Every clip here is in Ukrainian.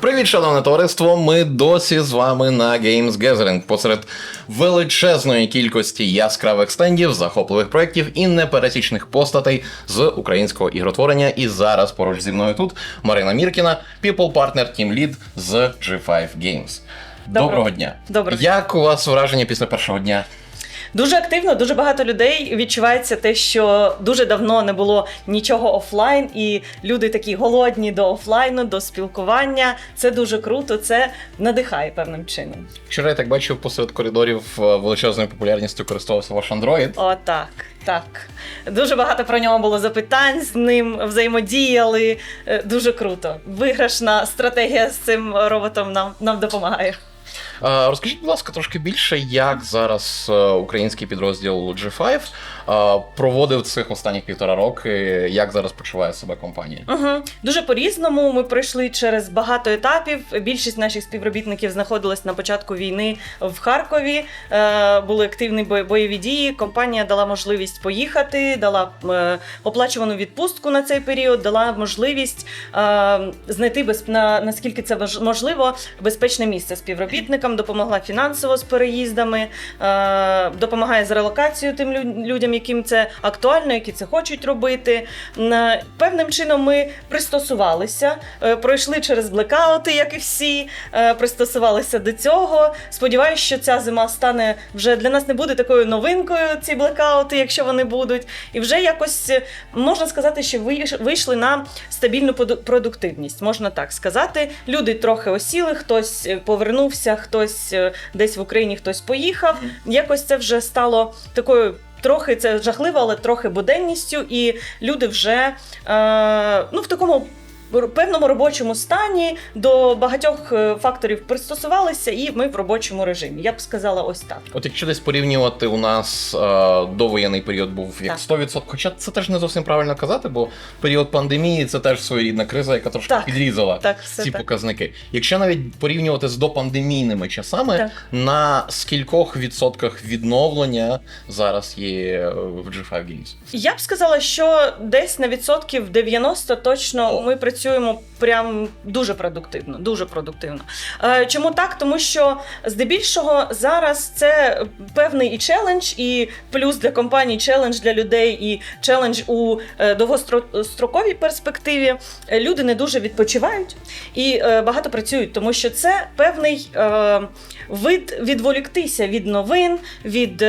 Привіт, шановне товариство! Ми досі з вами на Games Gathering посеред величезної кількості яскравих стендів, захопливих проєктів і непересічних постатей з українського ігротворення. І зараз поруч зі мною тут Марина Міркіна, people partner Team Lead з G5 Games. Доброго, Доброго. дня! Доброго. Як у вас враження після першого дня? Дуже активно, дуже багато людей відчувається те, що дуже давно не було нічого офлайн, і люди такі голодні до офлайну, до спілкування. Це дуже круто, це надихає певним чином. Вчора я так бачив посеред коридорів е, величезною популярністю користувався ваш Android. О, так, так. Дуже багато про нього було запитань, з ним взаємодіяли. Е, Дуже круто. Виграшна стратегія з цим роботом нам, нам допомагає. Розкажіть, будь ласка, трошки більше, як зараз е, український підрозділ G5 е, проводив цих останніх півтора роки, як зараз почуває себе компанія? Угу. Дуже по-різному. Ми пройшли через багато етапів. Більшість наших співробітників знаходилась на початку війни в Харкові. Е, були активні бойові дії. Компанія дала можливість поїхати, дала оплачувану відпустку на цей період, дала можливість знайти без на наскільки це можливо безпечне місце співробітникам, допомогла фінансово з переїздами, е, допомагає з релокацією тим людям, яким це актуально, які це хочуть робити. М, Певним чином ми пристосувалися, е, пройшли через блекаути, як і всі, е, пристосувалися до цього. Сподіваюся, що ця зима стане вже для нас не буде такою новинкою, ці блекаути, якщо вони будуть. І вже якось е, можна сказати, що вийш- вийшли на стабільну продуктивність, можна так сказати. Люди трохи осіли, хтось е, повернувся, хтось е, десь в Україні, хтось поїхав. Якось це вже стало такою. Трохи це жахливо, але трохи буденністю, і люди вже е, ну, в такому певному робочому стані до багатьох е, факторів пристосувалися, і ми в робочому режимі. Я б сказала ось так. От якщо десь порівнювати, у нас е, довоєнний період був як Так. 100%, хоча це теж не зовсім правильно казати, бо період пандемії це теж своєрідна криза, яка трошки Так. підрізала Так, ці так. показники. Якщо навіть порівнювати з допандемійними часами, Так. на скількох відсотках відновлення зараз є е, в G5 Games? Я б сказала, що десь на відсотків 90 точно О. ми працюємо прям дуже продуктивно. Дуже продуктивно. Е, Чому так? Тому що здебільшого зараз це певний і челендж, і плюс для компаній челендж для людей, і челендж у е, довгостроковій перспективі. Люди не дуже відпочивають і е, багато працюють, тому що це певний вид відволіктися від новин, від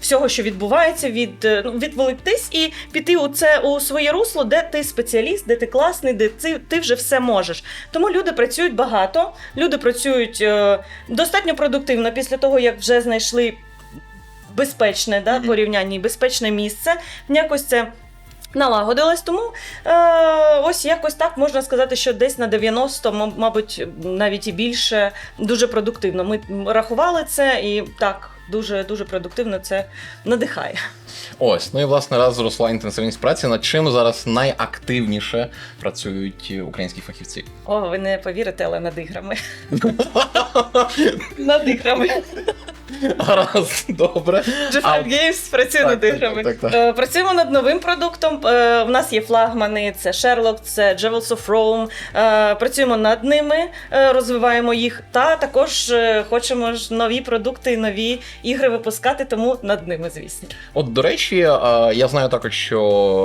всього, що відбувається, від ну, відволіктись і піти у це у своє русло, де ти спеціаліст, де ти класний, де ти, ти вже все можеш. Тому люди працюють багато, люди працюють е, достатньо продуктивно після того, як вже знайшли безпечне да, порівняння і безпечне місце. Якось це. Налагодилось, тому е, ось якось так можна сказати, що десь на 90, мабуть, навіть і більше, дуже продуктивно. Ми рахували це і так, дуже дуже продуктивно це надихає. Ось, ну і власне раз зросла інтенсивність праці. Над чим зараз найактивніше працюють українські фахівці? О, ви не повірите, але над іграми. над іграми. Гаразд, добре. G5 Games працює над іграми. Е, Працюємо над новим продуктом. Е, В нас є флагмани, це Sherlock, це Jewels of Rome. Е, Працюємо над ними, е, розвиваємо їх. Та також е, хочемо ж нові продукти, нові ігри випускати, тому над ними, звісно. От, до речі, е, я знаю також, що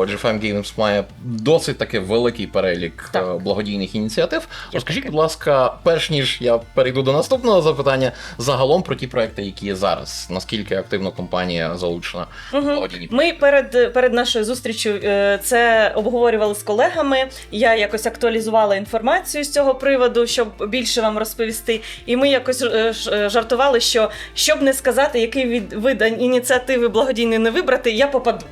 G5 Games має досить таки великий перелік Так. е, благодійних ініціатив. Розкажіть, будь ласка, перш ніж я перейду до наступного запитання, загалом про ті проекти, які є зараз. Наскільки активно компанія залучена Мгм. благодійні Ми перед, перед нашою зустрічю е, це обговорювали з колегами. Я якось актуалізувала інформацію з цього приводу, щоб більше вам розповісти. І ми якось жартували, що щоб не сказати, який від вид ініціативи благодійної не вибрати, я попаду.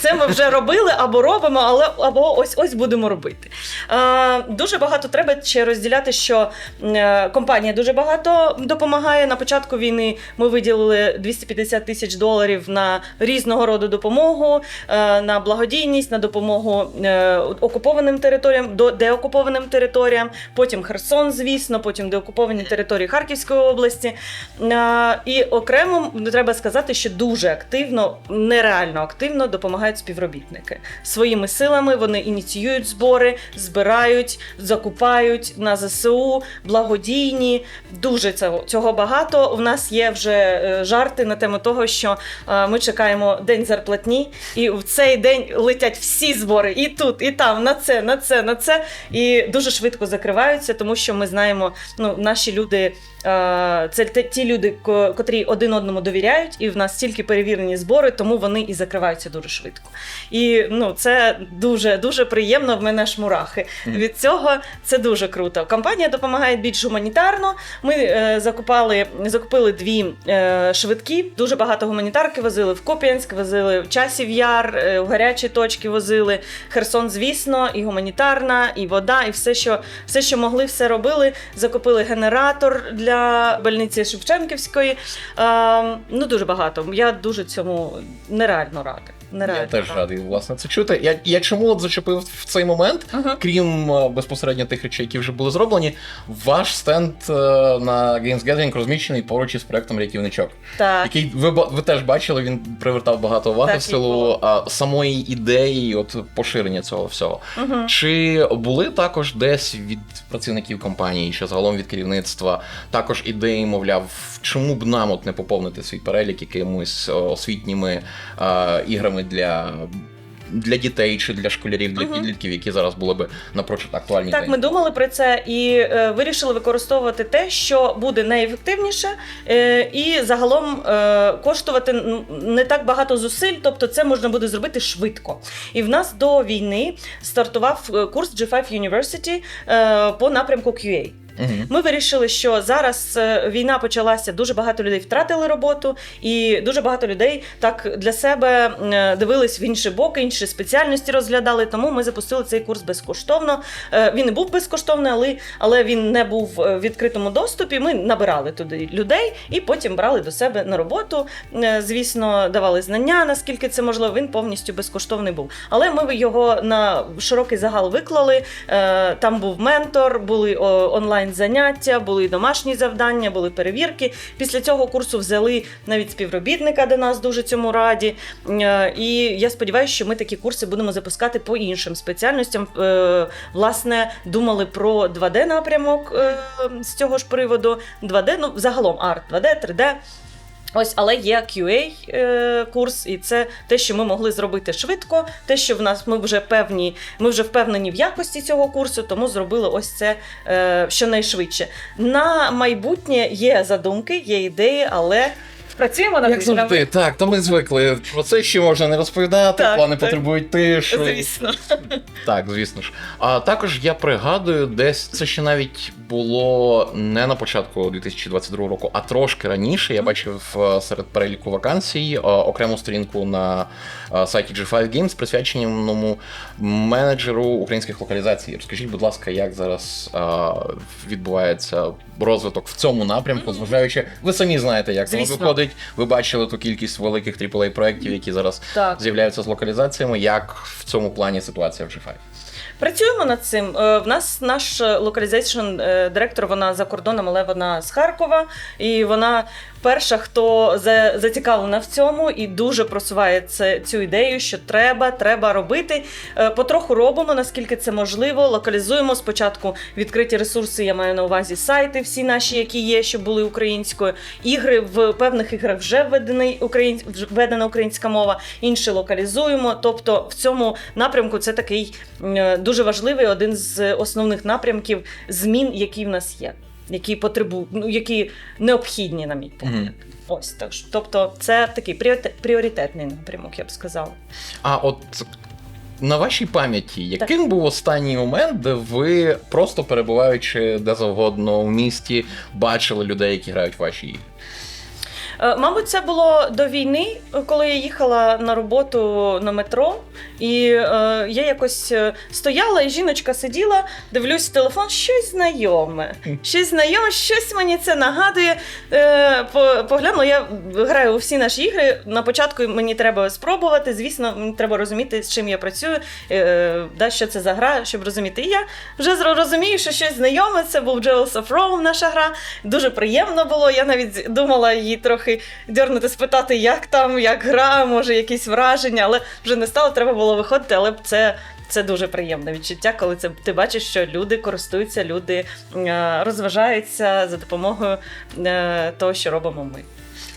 Це ми вже робили або робимо, але або ось ось будемо робити. Е, дуже багато треба ще розділяти, що е, компанія дуже багато допомагає. На початку війни ми виділили 250 тисяч доларів на різного роду допомогу, е, на благодійність, на допомогу е, окупованим територіям, до деокупованим територіям. Потім Херсон, звісно, потім деокуповані території Харківської області. Е, І окремо треба сказати, що дуже активно, нереально активно допомагає допомагають співробітники. Своїми силами вони ініціюють збори, збирають, закупають на ЗСУ, благодійні. Дуже цього, цього багато. У нас є вже е, жарти на тему того, що е, ми чекаємо день зарплатні, і в цей день летять всі збори, і тут, і там, на це, на це, на це. І дуже швидко закриваються, тому що ми знаємо, ну, наші люди. е, Це ті люди, котрі один одному довіряють, і в нас тільки перевірені збори, тому вони і закриваються дуже швидко. І ну, це дуже дуже приємно. В мене аж мурахи. Мгм. Від цього це дуже круто. Компанія допомагає більш гуманітарно. Ми е, закупали, закупили дві е, швидкі. Дуже багато гуманітарки возили в Куп'янськ, возили в Часів Яр, е, в гарячі точки возили. Херсон, звісно, і гуманітарна, і вода, і все, що все, що могли, все робили. Закупили генератор для больниці Шевченківської. Е, ну дуже багато. Я дуже цьому нереально рада. Нереально Я теж радий власне це чути. Я, я чому от зачепив в цей момент, Ага. крім е, безпосередньо тих речей, які вже були зроблені, ваш стенд е, на Games Gathering розміщений поруч із проектом Рятівничок, Так. який ви, ви теж бачили, він привертав багато уваги Так, в силу а, самої ідеї, от поширення цього всього. Угу. Чи були також десь від працівників компанії, чи загалом від керівництва, також ідеї, мовляв, чому б нам от не поповнити свій перелік якимись освітніми е, іграми для. Для дітей чи для школярів, для Мгм. підлітків, які зараз були би напрочуд актуальні. Так, ми думали про це і е, вирішили використовувати те, що буде найефективніше, е, і загалом е, коштувати не так багато зусиль, тобто це можна буде зробити швидко. І в нас до війни стартував е, курс G5 University е, по напрямку QA. Ми вирішили, що зараз е, війна почалася, дуже багато людей втратили роботу, і дуже багато людей так для себе е, дивились в інші боки, інші спеціальності розглядали. Тому ми запустили цей курс безкоштовно. Е, Він не був безкоштовний, але, але він не був в відкритому доступі. Ми набирали туди людей і потім брали до себе на роботу. Звісно, давали знання, наскільки це можливо. Він повністю безкоштовний був. Але ми його на широкий загал виклали. Там був ментор, були о, онлайн заняття, були домашні завдання, були перевірки. Після цього курсу взяли навіть співробітника до нас дуже цьому раді. Е, І я сподіваюся, що ми такі курси будемо запускати по іншим спеціальностям. Е, Власне, думали про 2D напрямок е, з цього ж приводу. 2D, ну загалом арт, 2D, 3D. Ось, але є QA е, курс, і це те, що ми могли зробити швидко. Те, що в нас ми вже певні, ми вже впевнені в якості цього курсу, тому зробили ось це е, щонайшвидше. На майбутнє є задумки, є ідеї, але працюємо над Як завжди, так, то ми звикли. Про це ще можна не розповідати, Так, плани так. потребують тишу. Звісно. Так, звісно ж. А також я пригадую, десь це ще навіть було не на початку 2022 року, а трошки раніше. Я бачив е, серед переліку вакансій е, окрему сторінку на е, сайті G5 Games, присвяченому менеджеру українських локалізацій. Розкажіть, будь ласка, як зараз відбувається розвиток в цьому напрямку, зважаючи, ви самі знаєте, як Звісно. виходить. Ви бачили ту кількість великих AAA проєктів, які зараз Так. з'являються з локалізаціями. Як в цьому плані ситуація в G5? Працюємо над цим. Е, В нас наш локалізейшн директор, вона за кордоном, але вона з Харкова, і вона перша, хто зацікавлена в цьому і дуже просуває це, цю ідею, що треба, треба робити. Е, Потроху робимо, наскільки це можливо. Локалізуємо спочатку відкриті ресурси. Я маю на увазі сайти, всі наші, які є, щоб були українською. Ігри в певних іграх вже введений україн... вже введена українська мова, інші локалізуємо. Тобто в цьому напрямку це такий е, дуже важливий один з основних напрямків змін, які в нас є, які потребують, ну які необхідні, на мій погляд. Мгм. Ось так. Тобто, це такий пріоритет- пріоритетний напрямок, я б сказала. А от на вашій пам'яті, яким був останній момент, де ви просто перебуваючи де завгодно в місті, бачили людей, які грають в ваші ігри? Е, Мабуть, це було до війни, коли я їхала на роботу на метро, і е, я якось е, стояла, і жіночка сиділа, дивлюсь телефон, щось знайоме. Щось знайоме, щось мені це нагадує. Поглянула, я граю у всі наші ігри. На початку мені треба спробувати. Звісно, мені треба розуміти, з чим я працюю, е, що це за гра, щоб розуміти. І я вже розумію, що щось знайоме. Це був of Rome, наша гра. Дуже приємно було. Я навіть думала її трохи трохи дьорнути, спитати, як там, як гра, може, якісь враження, але вже не стало, треба було виходити, але це. Це дуже приємне відчуття, коли це ти бачиш, що люди користуються, люди е, розважаються за допомогою е, того, що робимо ми.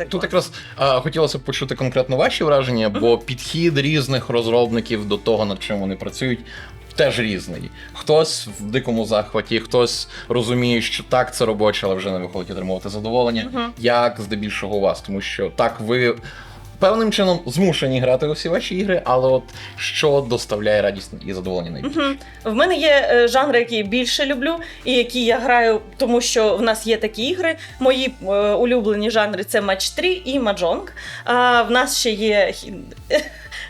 Тут якраз а, хотілося б почути конкретно ваші враження, бо підхід різних розробників до того, над чим вони працюють. Теж різний. Хтось в дикому захваті, хтось розуміє, що так, це робоче, але вже не виходить отримувати задоволення. Мгм. Як здебільшого у вас, тому що так ви певним чином змушені грати у всі ваші ігри, але от що доставляє радість і задоволення найбільше? Мгм. В мене є е, жанри, які я більше люблю, і які я граю, тому що в нас є такі ігри. Мої е, улюблені жанри це матч 3 і маджонг. А в нас ще є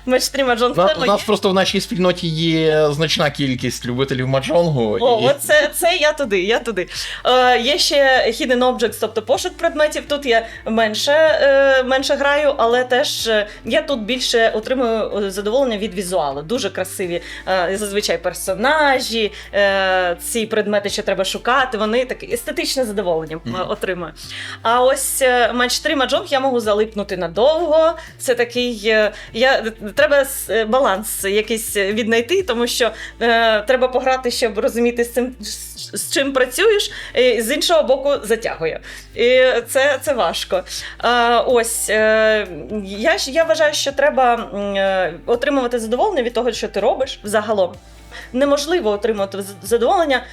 хі- матч 3 маджонг. На, у нас просто в нашій спільноті є значна кількість любителів маджонгу. О, і... оце це я туди, я туди. Е, є ще Hidden Objects, тобто пошук предметів. Тут я менше, е, менше граю, але теж е, я тут більше отримую е, задоволення від візуалу. Дуже красиві е, зазвичай персонажі, е, ці предмети, що треба шукати, вони таке естетичне задоволення Мгм. отримую. А ось е, матч 3 маджонг я можу залипнути надовго. Це такий. Я, треба е, баланс якийсь віднайти, тому що е, треба пограти, щоб розуміти з цим. з- чим працюєш, і з іншого боку, затягує. І це, це важко. Е, ось е, я, я вважаю, що треба е, отримувати задоволення від того, що ти робиш взагалом. Неможливо отримати задоволення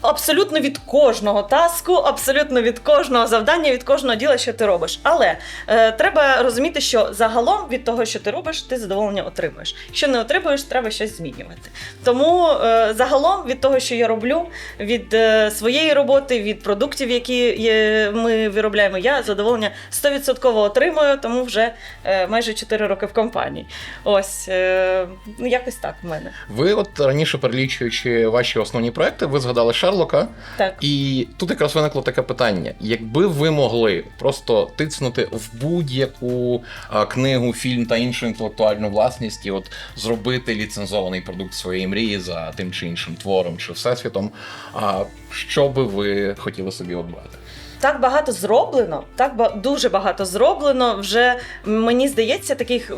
абсолютно від кожного таску, абсолютно від кожного завдання, від кожного діла, що ти робиш. Але е, треба розуміти, що загалом від того, що ти робиш, ти задоволення отримуєш. Якщо не отримуєш, треба щось змінювати. Тому е, загалом від того, що я роблю, від е, своєї роботи, від продуктів, які є, ми виробляємо, я задоволення 100% отримую, тому вже е, майже 4 роки в компанії. Ось е, ну якось так в мене. Ви, от раніше перелічуючи ваші основні проекти, ви згадали Шерлока, Так. і тут якраз виникло таке питання: якби ви могли просто тицнути в будь-яку книгу, фільм та іншу інтелектуальну власність, і от зробити ліцензований продукт своєї мрії за тим чи іншим твором чи всесвітом, а що би ви хотіли собі обрати? Так багато зроблено, так дуже багато зроблено. Вже мені здається, таких.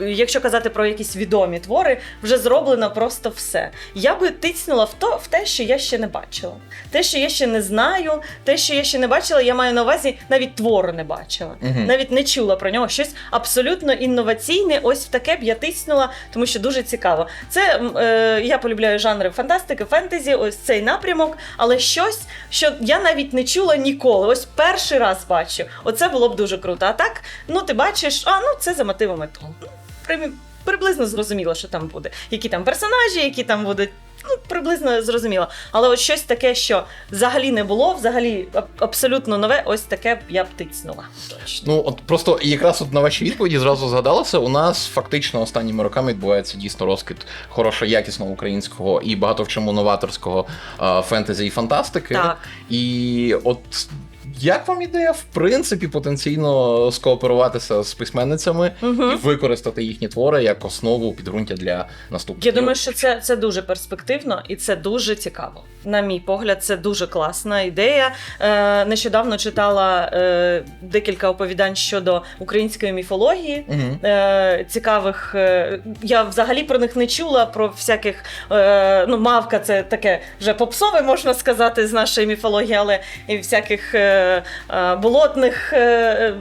Якщо казати про якісь відомі твори, вже зроблено просто все. Я би тицнула в то в те, що я ще не бачила. Те, що я ще не знаю, те, що я ще не бачила, я маю на увазі навіть твору не бачила, Мгм. навіть не чула про нього. Щось абсолютно інноваційне. Ось в таке б я тиснула, тому що дуже цікаво. Це е, я полюбляю жанри фантастики, фентезі, ось цей напрямок, але щось, що я навіть не чула ніколи. Ось перший раз бачу. Оце було б дуже круто. А так, ну ти бачиш, а ну це за мотивами того. При- приблизно зрозуміло, що там буде. Які там персонажі, які там будуть. Ну, приблизно зрозуміло. Але от щось таке, що взагалі не було, взагалі аб- абсолютно нове, ось таке я б тицнула. Точно. Ну от просто якраз от на ваші відповіді зразу згадалося. У нас фактично останніми роками відбувається дійсно розкид хорошо якісного українського і багато в чому новаторського а, фентезі і фантастики. Так. І от як вам ідея, в принципі, потенційно скооперуватися з письменницями Угу. і використати їхні твори як основу підґрунтя для наступних? Я думаю, що це, це дуже перспективно і це дуже цікаво. На мій погляд, це дуже класна ідея. Е, нещодавно читала е, декілька оповідань щодо української міфології. Мгм. Е, цікавих. Е, я взагалі про них не чула. Про всяких. Е, ну, мавка це таке вже попсове, можна сказати, з нашої міфології, але і всяких е, болотних. Е, е,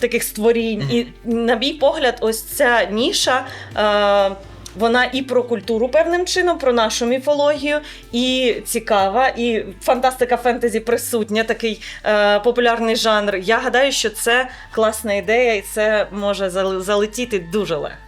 Таких створінь, і на мій погляд, ось ця ніша. Е, вона і про культуру певним чином, про нашу міфологію, і цікава, і фантастика фентезі присутня, такий е, популярний жанр. Я гадаю, що це класна ідея, і це може залетіти дуже легко.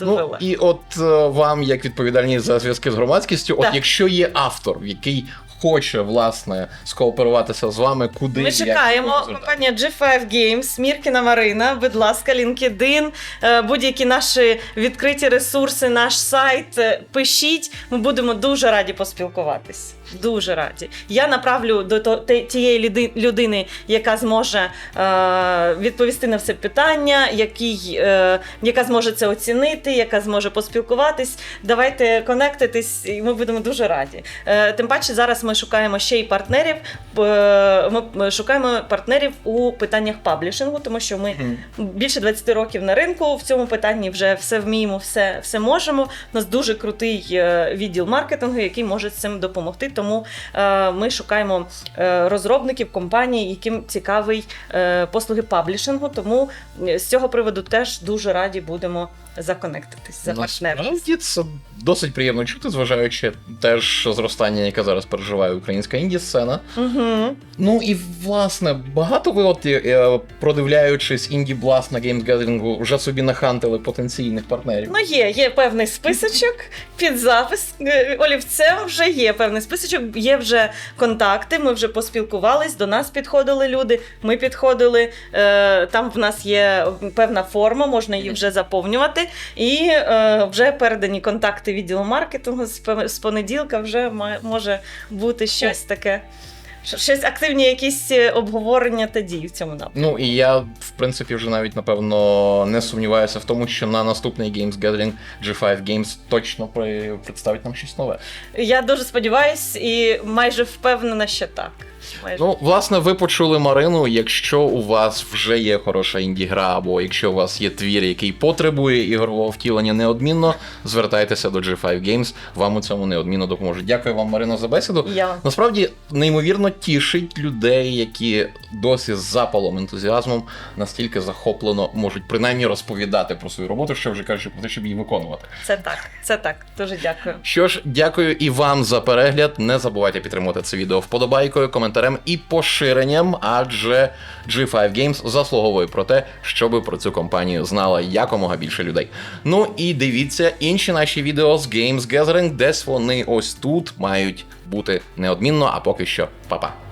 Ну, і от е, вам, як відповідальні за зв'язки з громадськістю, от якщо є автор, який хоче власне скооперуватися з вами, куди Ми чекаємо. Компанія G5 Games, Міркіна Марина. Будь ласка, LinkedIn, е, будь-які наші відкриті ресурси, наш сайт. е, Пишіть. Ми будемо дуже раді поспілкуватись. Дуже раді. Я направлю до тієї людини, яка зможе е, відповісти на все питання, який, е, яка зможе це оцінити, яка зможе поспілкуватись. Давайте конектитись, і ми будемо дуже раді. Е, тим паче, зараз ми шукаємо ще й партнерів. е, Ми шукаємо партнерів у питаннях паблішингу, тому що ми більше 20 років на ринку в цьому питанні вже все вміємо, все, все можемо. У нас дуже крутий е, відділ маркетингу, який може з цим допомогти. Тому е, ми шукаємо е, розробників компаній, яким цікавий е, послуги паблішингу. Тому з цього приводу теж дуже раді будемо законектитись. Насправді це досить приємно чути, зважаючи теж зростання, яке зараз переживає українська інді-сцена. Угу. Ну і власне, багато ви, от е, продивляючись інді Blast на Games Gathering, вже собі нахантили потенційних партнерів. Ну, є, є певний списочок під запис е, олівцем. Вже є певний списочок, є вже контакти. Ми вже поспілкувались. До нас підходили люди. Ми підходили. Е, там в нас є певна форма, можна її вже заповнювати. І е, вже передані контакти відділу маркетингу. З, понеділка вже може бути щось таке. Щось активні, якісь е, обговорення та дії в цьому напрямку. Ну і я, в принципі, вже навіть напевно не сумніваюся в тому, що на наступний Games Gathering G5 Games точно представить нам щось нове. Я дуже сподіваюсь і майже впевнена, що так. Майже. Ну, власне, ви почули Марину. Якщо у вас вже є хороша інді-гра, або якщо у вас є твір, який потребує ігрового втілення неодмінно, звертайтеся до G5 Games, вам у цьому неодмінно допоможуть. Дякую вам, Марино, за бесіду. Я. Насправді неймовірно тішить людей, які досі з запалом, ентузіазмом настільки захоплено можуть принаймні розповідати про свою роботу, що вже кажучи про те, щоб її виконувати. Це так, це так. Дуже дякую. Що ж, дякую і вам за перегляд. Не забувайте підтримувати це відео вподобайкою, коментарем і поширенням, адже G5 Games заслуговує про те, щоб про цю компанію знала якомога більше людей. Ну і дивіться інші наші відео з Games Gathering, десь вони ось тут мають бути неодмінно, а поки що, па-па.